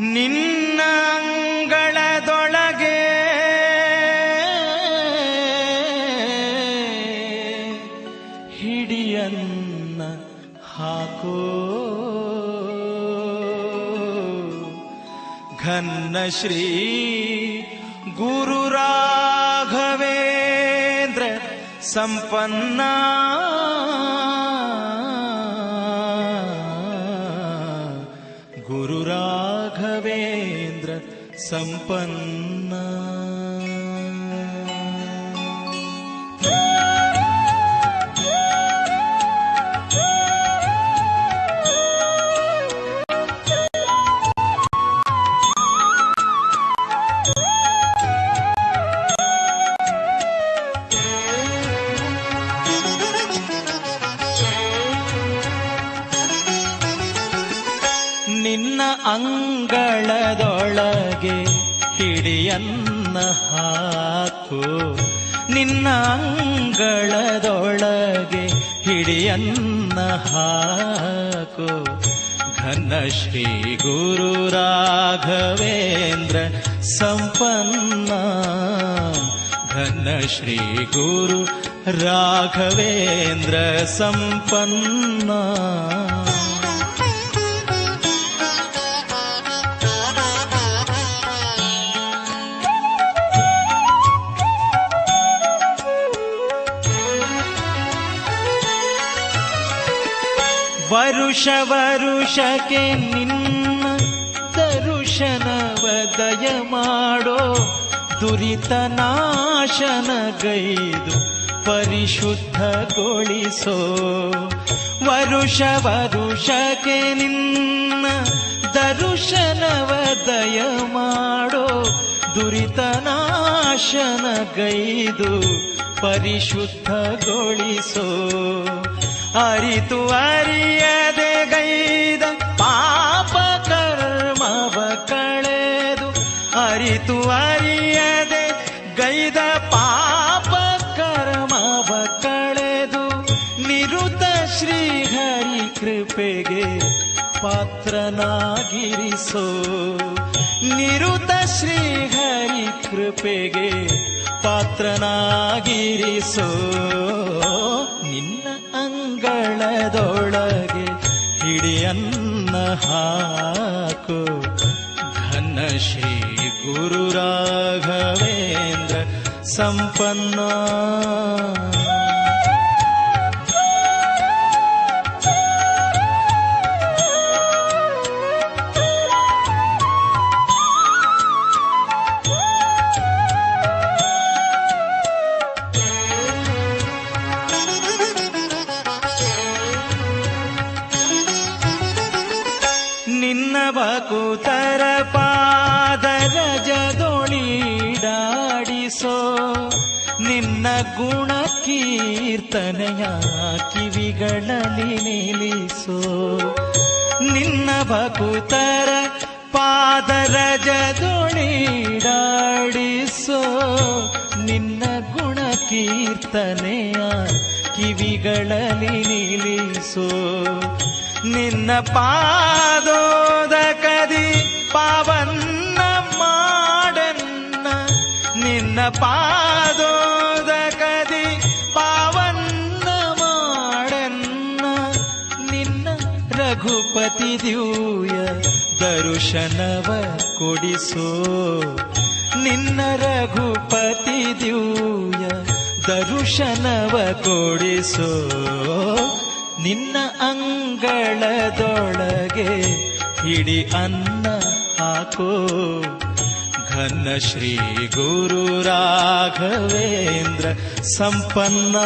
ನಿನ್ನ ಅಂಗಳದೊಳಗೆ ಹಾಕೋ. ಘನ್ನ ಶ್ರೀ ಗುರು ರಾಘವೇಂದ್ರ ಸಂಪನ್ನ ರಾಘವೇಂದ್ರ ಸಂಪನ್ನ ನಿನ್ನ ಅಂಗಳದೊಳಗೆ ಹಿಡಿಯನ್ನ ಹಾಕು. ನಿನ್ನ ಅಂಗಳದೊಳಗೆ ಹಿಡಿಯನ್ನ ಹಾಕು. ಘನ ಶ್ರೀ ಗುರು ರಾಘವೇಂದ್ರ ಸಂಪನ್ನ. ಘನ ಶ್ರೀ ಗುರು ರಾಘವೇಂದ್ರ ಸಂಪನ್ನ. ವರುಷ ವರುಷಕ್ಕೆ ನಿನ್ನ ದರುಶನವ ದಯ ಮಾಡೋ ದುರಿತ ನಾಶನಗೈದು ಪರಿಶುದ್ಧಗೊಳಿಸೋ. ವರುಷ ವರುಷಕ್ಕೆ ನಿನ್ನ ದರುಶನವ ದಯ ಮಾಡೋ ದುರಿತ ನಾಶನಗೈದು ಪರಿಶುದ್ಧಗೊಳಿಸೋ. ಅರಿತು ಅರಿಯದೆ ಗೈದ ಪಾಪ ಕರ್ಮ ಕಳೆದು, ಅರಿತು ಅರಿಯದೆ ಗೈದ ಪಾಪ ಕರ್ಮ ಕಳೆದು, ನಿರುತ ಶ್ರೀಹರಿ ಕೃಪೆಗೆ ಪಾತ್ರನಾಗಿರಿಸೋ. ನಿರುತ ಶ್ರೀಹರಿ ಕೃಪೆಗೆ ಪಾತ್ರನಾಗಿರಿಸೋ. ನಿನ್ನ ಅಂಗಳದೊಳಗೆ ಹಿಡಿಯನ್ನ ಹಾಕು. ಘನ ಶ್ರೀ ಗುರು ರಾಘವೇಂದ್ರ ಸಂಪನ್ನ. ಜದೊಳಿಡಾಡಿಸೋ ನಿನ್ನ ಗುಣ ಕೀರ್ತನೆಯ ಕಿವಿಗಳಲ್ಲಿ ನಿಲ್ಲಿಸೋ. ನಿನ್ನ ಭಕುತರ ಪಾದರ ಜದೊಳಿಡಾಡಿಸೋ ನಿನ್ನ ಗುಣ ಕೀರ್ತನೆಯ ಕಿವಿಗಳಲ್ಲಿ ನಿಲ್ಲಿಸೋ. ನಿನ್ನ ಪಾದೋದ ನಿನ್ನ ಪಾದೋದ ಕದಿ ಪಾವನ್ನ ಮಾಡನ್ನ ನಿನ್ನ ರಘುಪತಿ ದಿವ್ಯ ದರುಶನವ ಕೊಡಿಸೋ. ನಿನ್ನ ರಘುಪತಿ ದಿವ್ಯ ದರುಶನವ ಕೊಡಿಸೋ. ನಿನ್ನ ಅಂಗಳದೊಳಗೆ ಹಿಡಿ ಅನ್ನ ಹಾಕೋ. ಘನ ಶ್ರೀ ಗುರು ರಾಘವೇಂದ್ರ ಸಂಪನ್ನ.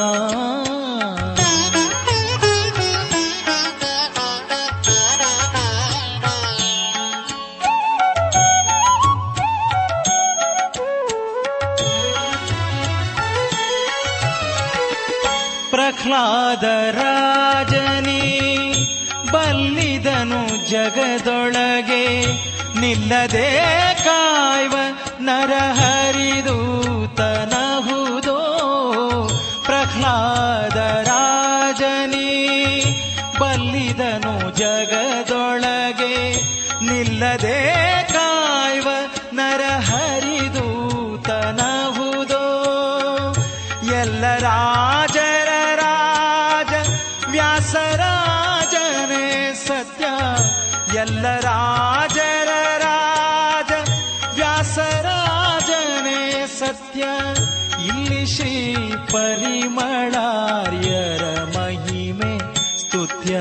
ಪ್ರಹ್ಲಾದ ರಾಜನಿ ಬಲ್ಲಿದನು ಜಗದೊಳಗೆ. ನಿಲ್ಲದೆ ಕಾಯ್ವ ನರಹರಿದೂತನಹುದೋ ಪ್ರಹ್ಲಾದ ರಾಜನಿ ಬಲ್ಲಿದನು ಜಗದೊಳಗೆ ನಿಲ್ಲದೆ ನರಹರಿದೂತನಹುದೋ ಎಲ್ಲ ರಾಜರ ರಾಜ ವ್ಯಾಸರಾಜನೇ ಸತ್ಯ ಎಲ್ಲ ರಾಜರ ಪರಿಮಳಾರ್ಯರ ಮಹಿಮೆ ಸ್ತುತ್ಯ.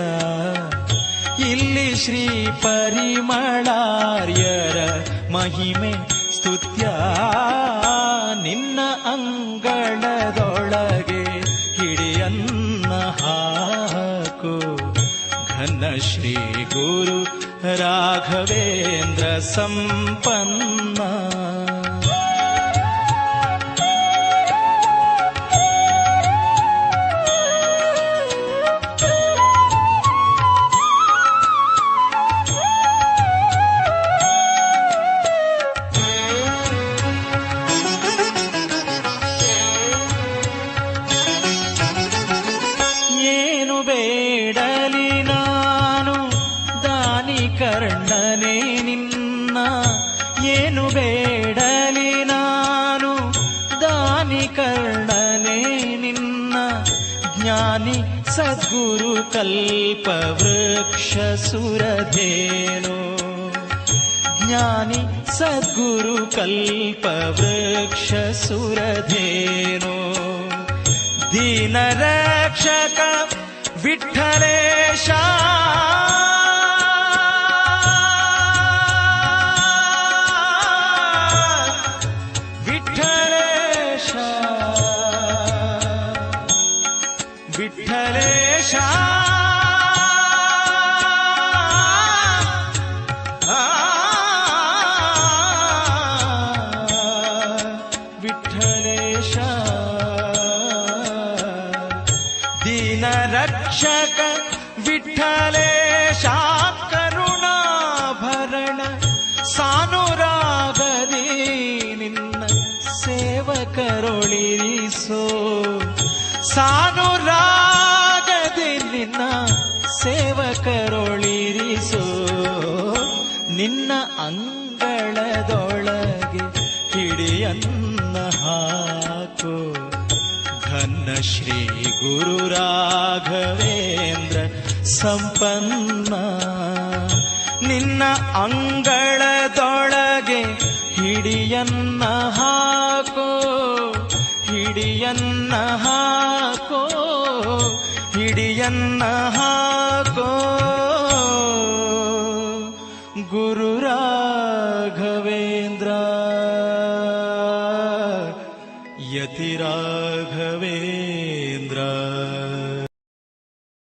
ಇಲ್ಲಿ ಶ್ರೀ ಪರಿಮಳಾರ್ಯರ ಮಹಿಮೆ ಸ್ತುತ್ಯ. ನಿನ್ನ ಅಂಗಳದೊಳಗೆ ಹಿಡಿಯನ್ನ ಹಾಕು. ಘನ ಶ್ರೀ ಗುರು ರಾಘವೇಂದ್ರ ಸಂಪನ್ನ. ದಾನಿ ಕರ್ಣನೆ ನಿನ್ನ ಏನು ಬೇಡಲಿ ನಾನು ದಾನಿ ಕರ್ಣನೆ ನಿನ್ನ ಜ್ಞಾನಿ ಸದ್ಗುರು ಕಲ್ಪ ವೃಕ್ಷ ಸುರಧೇನು ಜ್ಞಾನಿ ಸದ್ಗುರು ಕಲ್ಪ ವೃಕ್ಷ ಸುರಧೇನು ದೀನ ರಕ್ಷಕ विठ्ठरे विठ्ठलेश। दीनरक्षक विठ्ठलेशा करुणाभरण सानुरागदी निन्न सो ಸಾನುರಾಗದಿ ನಿನ್ನ ಸೇವಕರೊಳಿರಿಸೋ. ನಿನ್ನ ಅಂಗಳದೊಳಗೆ ಹಿಡಿಯನ್ನ ಹಾಕೋ. ಘನ ಶ್ರೀ ಗುರು ರಾಘವೇಂದ್ರ ಸಂಪನ್ನ. ನಿನ್ನ ಅಂಗಳದೊಳಗೆ ಹಿಡಿಯನ್ನ ಹಾಕೋ. ಹಿಡಿಯನ್ನ ಹಾಕೋ. ಹಿಡಿಯನ್ನ ಹಾಕೋ. ಗುರು ರಾಘವೇಂದ್ರ